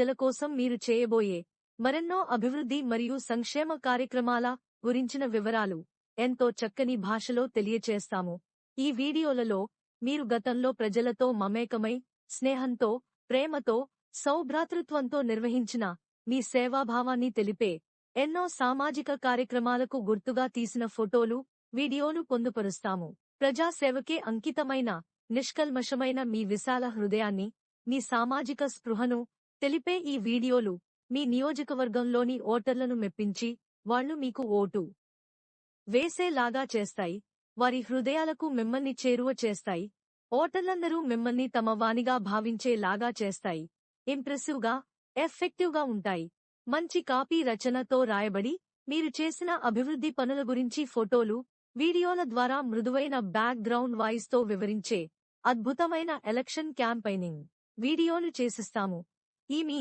ప్రజల కోసం మీరు చేయబోయే మరెన్నో అభివృద్ధి మరియు సంక్షేమ కార్యక్రమాల గురించిన వివరాలు ఎంతో చక్కని భాషలో తెలియచేస్తాము. ఈ వీడియోలలో మీరు గతంలో ప్రజలతో మమేకమై స్నేహంతో ప్రేమతో సౌభ్రాతృత్వంతో నిర్వహించిన మీ సేవాభావాన్ని తెలిపే ఎన్నో సామాజిక కార్యక్రమాలకు గుర్తుగా తీసిన ఫోటోలు వీడియోలు పొందుపరుస్తాము. ప్రజాసేవకే అంకితమైన నిష్కల్మషమైన మీ విశాల హృదయాన్ని మీ సామాజిక స్పృహను తెలిపే ఈ వీడియోలు మీ నియోజకవర్గంలోని ఓటర్లను మెప్పించి వాళ్ళు మీకు ఓటు వేసేలాగా చేస్తాయి. వారి హృదయాలకు మిమ్మల్ని చేరువ చేస్తాయి. ఓటర్లందరూ మిమ్మల్ని తమ వానిగా భావించేలాగా చేస్తాయి. ఇంప్రెసివ్గా ఎఫెక్టివ్గా ఉంటాయి. మంచి కాపీ రచనతో రాయబడి మీరు చేసిన అభివృద్ధి పనుల గురించి ఫోటోలు వీడియోల ద్వారా మృదువైన బ్యాక్ గ్రౌండ్ వాయిస్తో వివరించే అద్భుతమైన ఎలక్షన్ క్యాంపైనింగ్ వీడియోలు చేసిస్తాము. ఈ మీ